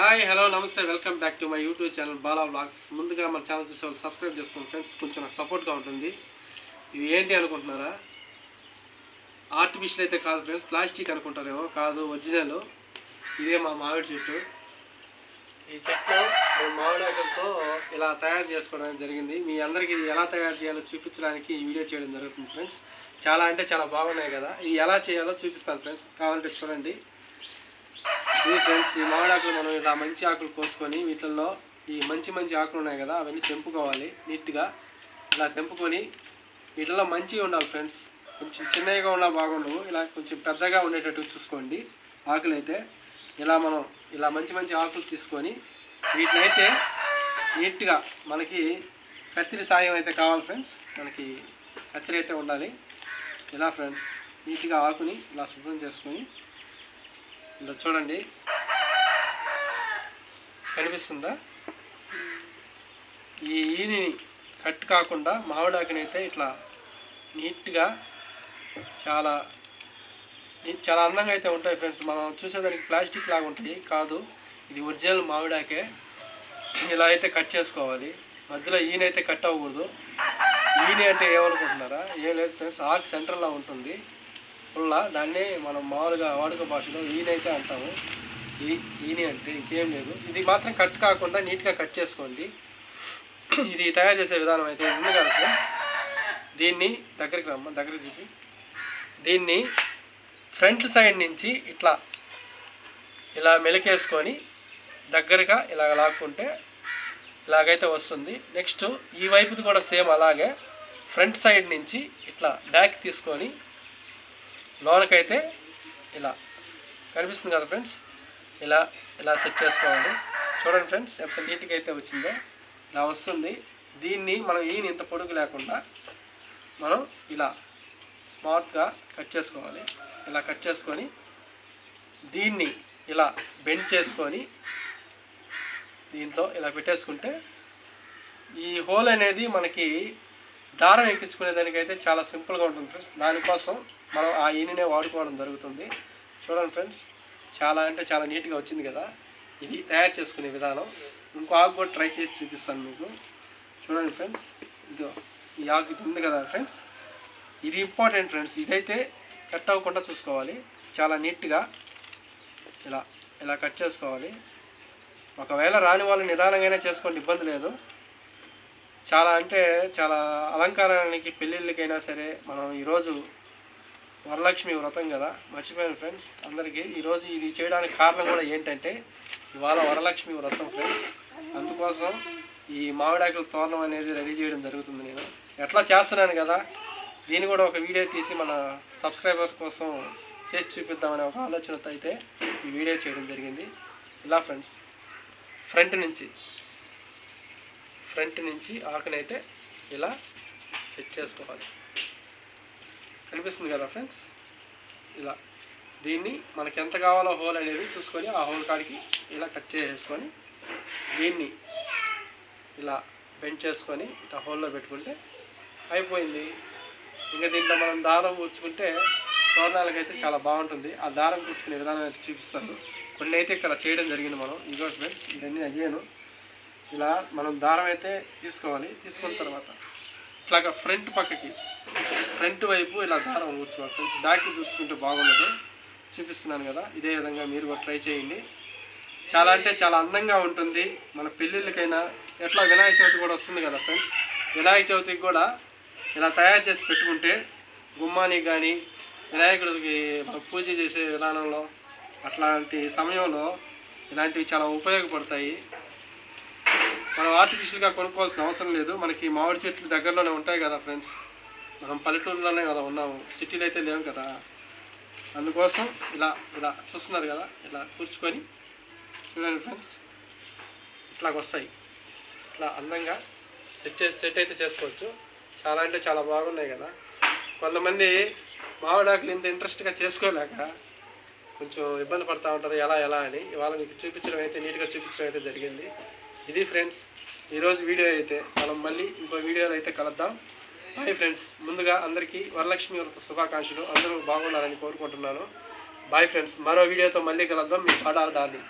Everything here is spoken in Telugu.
హాయ్ హలో నమస్తే welcome back to my YouTube channel Bala blogs ముందుగా మన ఛానల్ చూసే వాళ్ళు సబ్స్క్రైబ్ చేసుకోండి ఫ్రెండ్స్ కొంచెం నాకు సపోర్ట్గా ఉంటుంది. ఇవి ఏంటి అనుకుంటున్నారా? ఆర్టిఫిషియల్ అయితే కాదు ఫ్రెండ్స్ ప్లాస్టిక్ అనుకుంటారేమో కాదు ఒరిజినల్. ఇదే మా మామిడి చెట్టు. ఈ చెట్టు మేము మామిడి ఇలా తయారు చేసుకోవడం జరిగింది. మీ అందరికీ ఇది ఎలా తయారు చేయాలో చూపించడానికి ఈ వీడియో చేయడం జరుగుతుంది ఫ్రెండ్స్. చాలా అంటే చాలా బాగున్నాయి కదా. ఇవి ఎలా చేయాలో చూపిస్తాను ఫ్రెండ్స్. కావాలంటే చూడండి. ఇది ఫ్రెండ్స్ ఈ మామిడి ఆకులు మనం ఇలా మంచి ఆకులు కోసుకొని వీటిల్లో ఈ మంచి మంచి ఆకులు ఉన్నాయి కదా అవన్నీ తెంపుకోవాలి నీట్గా. ఇలా తెంపుకొని వీటిల్లో మంచిగా ఉండాలి ఫ్రెండ్స్. కొంచెం చిన్నగా ఉన్నా బాగుండవు ఇలా కొంచెం పెద్దగా ఉండేటట్టు చూసుకోండి ఆకులు అయితే ఇలా మనం ఇలా మంచి మంచి ఆకులు తీసుకొని వీటినైతే నీట్గా మనకి కత్తిరి సాయం అయితే కావాలి ఫ్రెండ్స్. మనకి కత్తిరి అయితే ఉండాలి. ఇలా ఫ్రెండ్స్ నీట్గా ఆకుని ఇలా శుభ్రం చేసుకొని ఇలా చూడండి. కనిపిస్తుందా? ఈ ఈని కట్ కాకుండా మామిడాకుని ఇట్లా నీట్గా చాలా చాలా అందంగా అయితే ఉంటాయి ఫ్రెండ్స్. మనం చూసేదానికి ప్లాస్టిక్ లాగా ఉంటాయి. కాదు ఇది ఒరిజినల్ మామిడాకే ఇలా అయితే కట్ చేసుకోవాలి. మధ్యలో ఈయనైతే కట్ అవ్వకూడదు. ఈయన అంటే ఏమనుకుంటున్నారా? ఏం లేదు ఫ్రెండ్స్. ఆకు సెంటర్లో ఉంటుంది. పుల్ల దాన్నే మనం మామూలుగా వాడుక భాషలో ఈనైతే అంటాము. ఈ ఈని అంటే ఇంకేం లేదు. ఇది మాత్రం కట్ కాకుండా నీట్గా కట్ చేసుకోండి. ఇది తయారు చేసే విధానం అయితే ఉంది కనుక దీన్ని దగ్గరికి రమ్మ దగ్గర చూపి. దీన్ని ఫ్రంట్ సైడ్ నుంచి ఇట్లా ఇలా మెలికేసుకొని దగ్గరగా ఇలా లాక్కుంటే ఇలాగైతే వస్తుంది. నెక్స్ట్ ఈ వైపుది కూడా సేమ్ అలాగే ఫ్రంట్ సైడ్ నుంచి ఇట్లా బ్యాక్ తీసుకొని లోనకైతే ఇలా కనిపిస్తుంది కదా ఫ్రెండ్స్? ఇలా ఇలా సెట్ చేసుకోవాలి. చూడండి ఫ్రెండ్స్ ఎంత నీట్గా అయితే వచ్చిందో ఇలా వస్తుంది. దీన్ని మనం ఈయన ఇంత పొడుగు లేకుండా మనం ఇలా స్మార్ట్గా కట్ చేసుకోవాలి. ఇలా కట్ చేసుకొని దీన్ని ఇలా బెండ్ చేసుకొని దీంట్లో ఇలా పెట్టేసుకుంటే ఈ హోల్ అనేది మనకి దారం ఎక్కించుకునే దానికైతే చాలా సింపుల్గా ఉంటుంది ఫ్రెండ్స్. దానికోసం మనం ఆ ఈనినే వాడుకోవడం జరుగుతుంది. చూడండి ఫ్రెండ్స్ చాలా అంటే చాలా నీట్గా వచ్చింది కదా. ఇది తయారు చేసుకునే విధానం. ఇంకో ఆకు కూడా ట్రై చేసి చూపిస్తాను మీకు. చూడండి ఫ్రెండ్స్ ఇదో ఈ ఆకు ఇది ఉంది కదా ఫ్రెండ్స్. ఇది ఇంపార్టెంట్ ఫ్రెండ్స్. ఇదైతే కట్ అవ్వకుండా చూసుకోవాలి. చాలా నీట్గా ఇలా ఇలా కట్ చేసుకోవాలి. ఒకవేళ రాని వాళ్ళు నిదానంగానే చేసుకోండి ఇబ్బంది లేదు. చాలా అంటే చాలా అలంకారానికి పెళ్ళిళ్ళకైనా సరే మనం ఈరోజు వరలక్ష్మి వ్రతం కదా. మర్చిపోయాను ఫ్రెండ్స్. అందరికీ ఈరోజు ఇది చేయడానికి కారణం కూడా ఏంటంటే ఇవాళ వరలక్ష్మి వ్రతం ఫ్రెండ్స్. అందుకోసం ఈ మామిడాకుల తోరణం అనేది రెడీ చేయడం జరుగుతుంది నేను. ఎట్లా చేస్తున్నాను కదా దీన్ని కూడా ఒక వీడియో తీసి మన సబ్స్క్రైబర్స్ కోసం చేసి చూపిద్దామనే ఒక ఆలోచనతో అయితే ఈ వీడియో చేయడం జరిగింది. ఇలా ఫ్రెండ్స్ ఫ్రంట్ నుంచి. ఫ్రంట్ నుంచి ఆకునైతే ఇలా సెట్ చేసుకోవాలి. కనిపిస్తుంది కదా ఫ్రెండ్స్? ఇలా. దీన్ని మనకి ఎంత కావాలో హోల్ అనేది చూసుకొని ఆ హోల్ కాడికి ఇలా కట్ చేసేసుకొని దీన్ని ఇలా బెండ్ చేసుకొని ఇట్లా హోల్లో పెట్టుకుంటే అయిపోయింది. ఇంకా దీంట్లో మనం దారం కూర్చుకుంటే తోరణాలకైతే చాలా బాగుంటుంది. ఆ దారం కూర్చుకునే విధానం అయితే చూపిస్తాను. కొన్ని అయితే ఇక్కడ చేయడం జరిగింది మనం. ఇగో ఫ్రెండ్స్ ఇవన్నీ అయ్యాను. ఇలా మనం దారం అయితే తీసుకోవాలి. తీసుకున్న తర్వాత ఇట్లాగా ఫ్రంట్ పక్కకి ఫ్రంట్ వైపు ఇలా దారం కూర్చోవాలి ఫ్రెండ్స్ బ్యాక్ చూసుకుంటే బాగుండదు. చూపిస్తున్నాను కదా ఇదే విధంగా మీరు కూడా ట్రై చేయండి. చాలా అంటే చాలా అందంగా ఉంటుంది. మన పెళ్ళిళ్ళకైనా ఎట్లా వినాయక చవితి కూడా వస్తుంది కదా ఫ్రెండ్స్. వినాయక చవితికి కూడా ఇలా తయారు చేసి పెట్టుకుంటే గుమ్మానికి కానీ వినాయకుడికి పూజ చేసే విధానంలో అట్లాంటి సమయంలో ఇలాంటివి చాలా ఉపయోగపడతాయి. మనం ఆర్టిఫిషియల్గా కొనుక్కోవాల్సిన అవసరం లేదు. మనకి మామిడి చెట్లు దగ్గరలోనే ఉంటాయి కదా ఫ్రెండ్స్ మనం పల్లెటూరులోనే కదా ఉన్నాము. సిటీలో అయితే లేవు కదా. అందుకోసం ఇలా ఇలా చూస్తున్నారు కదా. ఇలా కూర్చుకొని చూడండి ఫ్రెండ్స్ ఇట్లాగ వస్తాయి. ఇట్లా అందంగా సెట్ చేసి సెట్ అయితే చేసుకోవచ్చు. చాలా అంటే చాలా బాగున్నాయి కదా. కొంతమంది మామిడాకులు ఇంత ఇంట్రెస్ట్గా చేసుకోలేక కొంచెం ఇబ్బంది పడుతూ ఉంటారు. ఎలా ఎలా అని. ఇవాళ మీకు చూపించడం అయితే నీట్గా చూపించడం అయితే జరిగింది. ఇది ఫ్రెండ్స్ ఈరోజు వీడియో అయితే మనం మళ్ళీ ఇంకో వీడియోలో అయితే కలుద్దాం. బాయ్ ఫ్రెండ్స్ ముందుగా అందరికీ వరలక్ష్మి వ్రత శుభాకాంక్షలు. అందరూ బాగుండాలని కోరుకుంటున్నాను. బాయ్ ఫ్రెండ్స్ మరో వీడియోతో మళ్ళీ కలుద్దాం. మీ పడాలి డార్లింగ్.